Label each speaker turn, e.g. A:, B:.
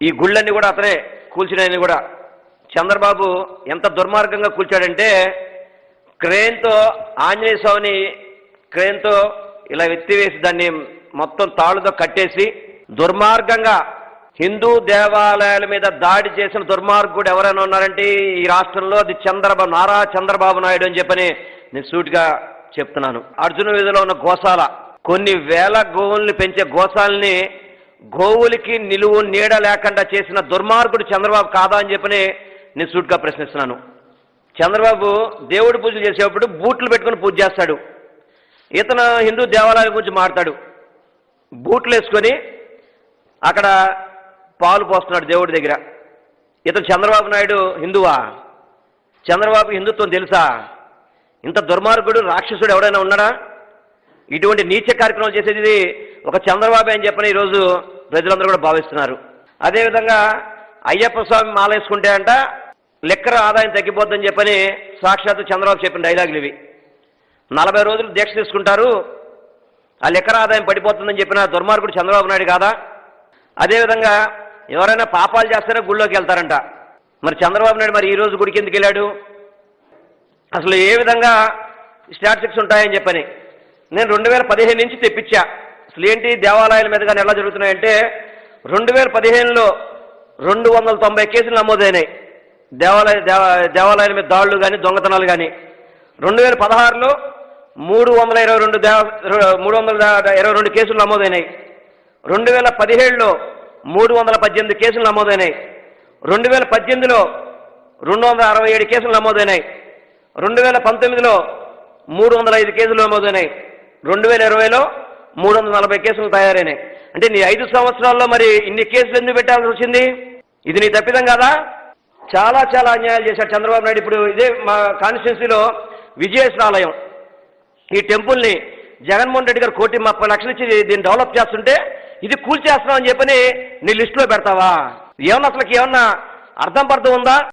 A: ఈ గుళ్ళన్నీ కూడా అతనే కూల్చినాయని కూడా. చంద్రబాబు ఎంత దుర్మార్గంగా కూల్చాడంటే క్రేన్తో ఆంజనేయ స్వామిని క్రేన్తో ఇలా ఎత్తివేసి దాన్ని మొత్తం తాళ్ళుతో కట్టేసి దుర్మార్గంగా హిందూ దేవాలయాల మీద దాడి చేసిన దుర్మార్గుడు ఎవరైనా ఉన్నారంటే ఈ రాష్ట్రంలో అది చంద్రబాబు నారా చంద్రబాబు నాయుడు అని చెప్పని నేను సూటిగా చెప్తున్నాను. అర్జున వీధిలో ఉన్న గోశాల కొన్ని వేల గోవుల్ని పెంచే గోశాలని గోవులకి నిలువు నీడ లేకుండా చేసిన దుర్మార్గుడు చంద్రబాబు కాదా అని చెప్పని నేను ప్రశ్నిస్తున్నాను. చంద్రబాబు దేవుడి పూజలు చేసేటప్పుడు బూట్లు పెట్టుకుని పూజ చేస్తాడు. ఇతను హిందూ దేవాలయాల గురించి మాట్లాడు. బూట్లు వేసుకొని అక్కడ పాలు పోస్తున్నాడు దేవుడి దగ్గర. ఇతను చంద్రబాబు నాయుడు హిందువా? చంద్రబాబు హిందుత్వం తెలుసా? ఇంత దుర్మార్గుడు రాక్షసుడు ఎవడైనా ఉన్నాడా? ఇటువంటి నీచ కార్యక్రమాలు చేసేది ఒక చంద్రబాబు అని చెప్పని ఈరోజు ప్రజలందరూ కూడా భావిస్తున్నారు. అదేవిధంగా అయ్యప్ప స్వామి మాల వేసుకుంటే అంట లెక్కర ఆదాయం తగ్గిపోద్దని చెప్పని సాక్షాత్ చంద్రబాబు చెప్పిన డైలాగులు ఇవి. నలభై రోజులు దీక్ష తీసుకుంటారు ఆ లెక్కర ఆదాయం పడిపోతుందని చెప్పిన దుర్మార్గుడు చంద్రబాబు నాయుడు కాదా? అదేవిధంగా ఎవరైనా పాపాలు చేస్తారో గుళ్ళోకి వెళ్తారంట. మరి చంద్రబాబు నాయుడు మరి ఈ రోజు గుడికి ఎందుకు వెళ్ళాడు? అసలు ఏ విధంగా స్టాటిస్టిక్స్ ఉంటాయని చెప్పని. నేను రెండు వేల పదిహేను నుంచి తెప్పించా. అసలు ఏంటి దేవాలయాల మీద కానీ ఎలా జరుగుతున్నాయంటే రెండు వేల పదిహేనులో రెండు వందల తొంభై కేసులు నమోదైనాయి. దేవాలయ దేవ దేవాలయాల మీద దాడులు కానీ దొంగతనాలు కానీ రెండు వేల పదహారులో మూడు వందల ఇరవై రెండు దేవ మూడు వందల ఇరవై రెండు కేసులు నమోదైనాయి. రెండు వేల పదిహేడులో మూడు వందల పద్దెనిమిది కేసులు నమోదైనాయి. రెండు వేల పద్దెనిమిదిలో రెండు వందల అరవై ఏడు కేసులు నమోదైనాయి. రెండు వేల పంతొమ్మిదిలో మూడు వందల ఐదు కేసులు నమోదైనాయి. రెండు వేల ఇరవైలో మూడు వందల నలభై కేసులు తయారైనాయి. అంటే నీ ఐదు సంవత్సరాల్లో మరి ఇన్ని కేసులు ఎందుకు పెట్టాల్సి వచ్చింది? ఇది నీ తప్పిదం కదా? చాలా చాలా అన్యాయాలు చేశాడు చంద్రబాబు నాయుడు. ఇప్పుడు ఇదే మా కాన్స్టిట్యున్సీలో విజయేశ్వరాలయం ఈ టెంపుల్ని జగన్మోహన్ రెడ్డి గారు కోటి ముప్పై లక్షలు ఇచ్చి దీన్ని డెవలప్ చేస్తుంటే ఇది కూల్చేస్తున్నాం అని చెప్పని నీ లిస్టులో పెడతావా? ఏమన్నా అసలుకి ఏమన్నా అర్థం పర్థం ఉందా?